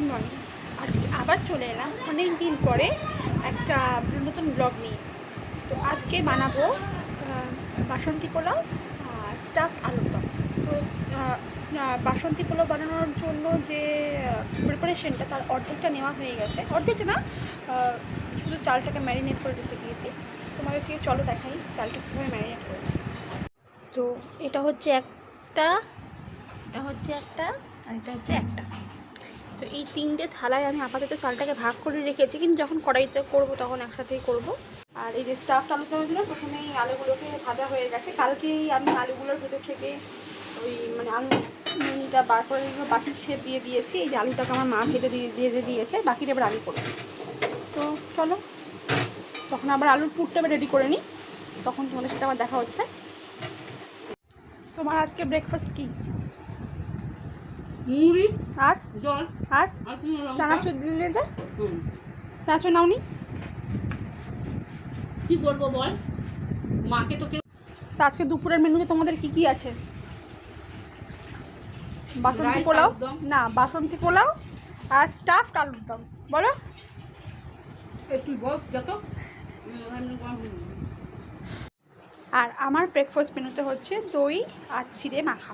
Good morning আজকে আবার চলে এলাম অনেক দিন পরে একটা নতুন ব্লগ নিয়ে। তো আজকে বানাবো বাসন্তী পোলাও আর স্টাফ আলুর দম। তো বাসন্তী পোলাও বানানোর জন্য যে প্রিপারেশনটা তার অর্ধেকটা নেওয়া হয়ে গেছে। অর্ধেকটা না শুধু চালটাকে ম্যারিনেট করে রেখে দিয়েছি। তোমাদেরকে চলো দেখাই চালটা কীভাবে ম্যারিনেট করেছি। তো এটা হচ্ছে একটা, এটা হচ্ছে একটা, আর এটা হচ্ছে একটা। তো এই তিনটে থালায় আমি আপাতত চালটাকে ভাগ করে রেখেছি, কিন্তু যখন কড়াইতে করব তখন একসাথেই করব। আর এই যে স্টাফটা আলু দেওয়ার জন্য প্রথমেই আলুগুলোকে ভাজা হয়ে গেছে। কালকেই আমি আলুগুলোর ভেতর থেকে ওই মানে আলু নুনটা বার করে বাকি শেপ দিয়ে দিয়েছি। এই যে আলুটাকে আমার মা ভেজে দিয়ে দিয়ে দিয়ে দিয়েছে, বাকিটা এবার আলু করব। তো চলো, তখন আবার আলুর পুরটা রেডি করে নিই। তখন তোমাদের সাথে আমার দেখা হচ্ছে। তোমার আজকে ব্রেকফাস্ট কি? মুড়ি আর? জল আর। চানাচুর দিলে যে। চানাচুর নাওনি? কি করব বল? মাকে তো কেউ আজকে দুপুরের মেনুতে তোমাদের কি কি আছে? বাসন্তী পোলাও? না বাসন্তী পোলাও আর স্টাফড আলুর দম। বলো। তুই বল যত আর আমার ব্রেকফাস্ট মেনুতে হচ্ছে দই আর চিড়ে মাখা।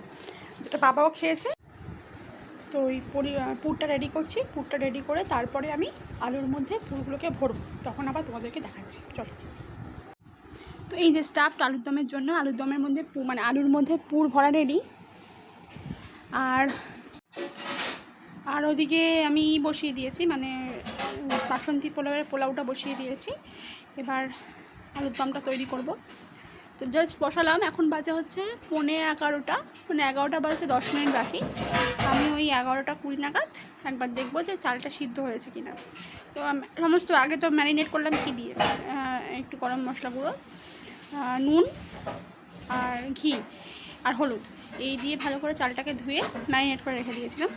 যেটা বাবাও খেয়েছে তো ওই পরি- পুরটা রেডি করছি। পুরটা রেডি করে তারপরে আমি আলুর মধ্যে পুরগুলোকে ভরবো। তখন আবার তোমাদেরকে দেখাচ্ছি। চলো। তো এই যে স্টাফড আলুর দমের জন্য, আলুর দমের মধ্যে মানে আলুর মধ্যে পুর ভরা রেডি আর আর ওদিকে আমি বসিয়ে দিয়েছি মানে বাসন্তী পোলাওয়ের পোলাওটা বসিয়ে দিয়েছি। এবার আলুর দমটা তৈরি করব। তো জাস্ট বসালাম। এখন বাজে হচ্ছে পৌনে এগারোটা। মানে এগারোটা বাজে দশ মিনিট বাকি। আমি ওই এগারোটা কুড়ি নাগাদ একবার দেখব যে চালটা সিদ্ধ হয়েছে কি না তো সমস্ত আগে তো ম্যারিনেট করলাম কি দিয়ে? একটু গরম মশলা গুঁড়ো নুন আর ঘি আর হলুদ। এই দিয়ে ভালো করে চালটাকে ধুয়ে ম্যারিনেট করে রেখে দিয়েছিলাম।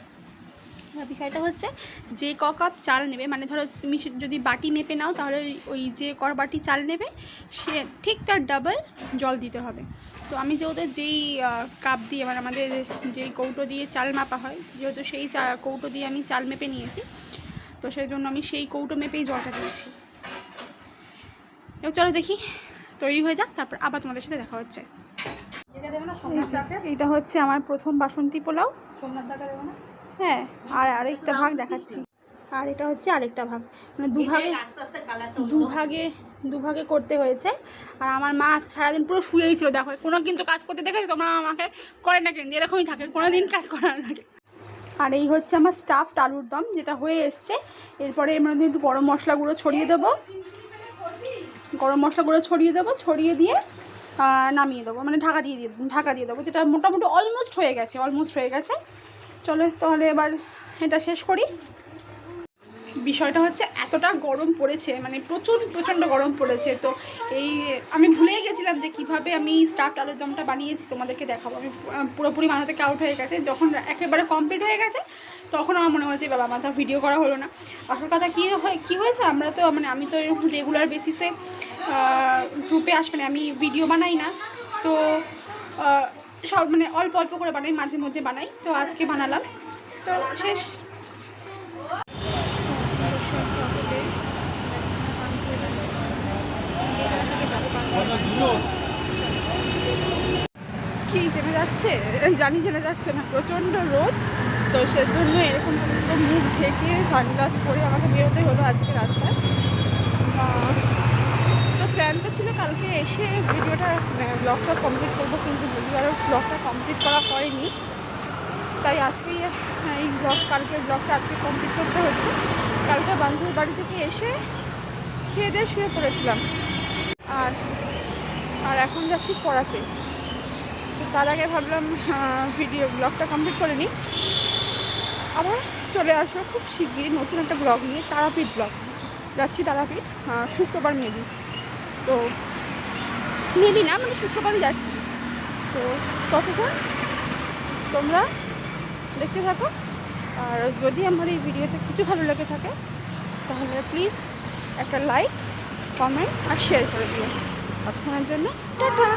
বিষয়টা হচ্ছে যে ক কাপ চাল নেবে মানে ধরো তুমি যদি বাটি মেপে নাও তাহলে ওই- যে ক বাটি চাল নেবে সে ঠিক তার ডাবল জল দিতে হবে। তো আমি যেহেতু যেই কাপ দিয়ে মানে আমাদের যেই কৌটো দিয়ে চাল মাপা হয় যেহেতু সেই চা কৌটো দিয়ে আমি চাল মেপে নিয়েছি তো সেই জন্য আমি সেই কৌটো মেপেই জলটা দিয়েছি। এবার চলো দেখি তৈরি হয়ে যাক তারপর আবার তোমাদের সাথে দেখা হচ্ছে। এইটা হচ্ছে আমার প্রথম বাসন্তী পোলাও। সোমনাথ দাকে দেবে না? হ্যাঁ আর আরেকটা ভাগ দেখাচ্ছি। আর এটা হচ্ছে আরেকটা ভাগ। মানে দুভাগে দুভাগে দুভাগে করতে হয়েছে। আর আমার মা সারাদিন পুরো শুয়েই ছিল। দেখো কোনো কিন্তু কাজ করতে দেখে তোমরা আমাকে করে না কিন্তু এরকমই থাকে। কোনো দিন কাজ করা থাকে আর এই হচ্ছে আমার স্টাফড আলুর দম যেটা হয়ে এসছে। এরপরে এর মধ্যে একটু গরম মশলাগুলো ছড়িয়ে দেবো। গরম মশলা গুঁড়ো ছড়িয়ে দেবো। ছড়িয়ে দিয়ে নামিয়ে দেবো। মানে ঢাকা দিয়ে দিয়ে ঢাকা দিয়ে দেবো। যেটা মোটামুটি অলমোস্ট হয়ে গেছে অলমোস্ট হয়ে গেছে। চলো তাহলে এবার এটা শেষ করি। বিষয়টা হচ্ছে এতটা গরম পড়েছে মানে প্রচুর, প্রচণ্ড গরম পড়েছে। তো এই, আমি ভুলেই গেছিলাম যে কীভাবে আমি স্টাফড আলুর দমটা বানিয়েছি, তোমাদেরকে দেখাবো। আমি পুরোপুরি মাথা থেকে আউট হয়ে গেছে। যখন একেবারে কমপ্লিট হয়ে গেছে, তখন আমার মনে হয়েছে, বাবা মাথা ভিডিও করা হলো না। আসল কথা কী হয়, কী হয়েছে, আমরা তো মানে আমি তো এরকম রেগুলার বেসিসে গ্রুপে আসবে না, আমি ভিডিও বানাই না। তো সব মানে অল্প অল্প করে বানাই, মাঝে মধ্যে বানাই। তো আজকে বানালাম। তো শেষ। কি জেনে যাচ্ছে? জানি জেনে যাচ্ছে না। প্রচণ্ড রোদ। তো সেজন্য এরকম মুখ ঢেকে সানগ্লাস পরে আমাকে বেরোতে হলো আজকে রাস্তায়। প্ল্যান তো ছিল কালকে এসে ভিডিওটা ব্লগটা কমপ্লিট করব, কিন্তু যদি আরও ব্লগটা কমপ্লিট করা হয়নি, তাই আজকেই এই ব্লগ কালকে ব্লগটা আজকে কমপ্লিট করতে হচ্ছে। কালকে বান্ধবীর বাড়ি থেকে এসে খেয়ে দিয়ে শুয়ে পড়েছিলাম। আর আর এখন যাচ্ছি পড়াতে। তো তার আগে ভাবলাম ভিডিও ব্লগটা কমপ্লিট করে নিই। আবার চলে আসব খুব শিগগিরই নতুন একটা ব্লগ নিয়ে, তারাপীঠ ব্লগ যাচ্ছি তারাপীঠ শুক্রবার মেবি। তো মেবি না মানে শুক্রবারই যাচ্ছি। তো ততক্ষণ তোমরা দেখতে থাকো। আর যদি আমার এই ভিডিওতে কিছু ভালো লেগে থাকে, তাহলে প্লিজ একটা লাইক কমেন্ট আর শেয়ার করে দিও। ততক্ষণের জন্য টাটা!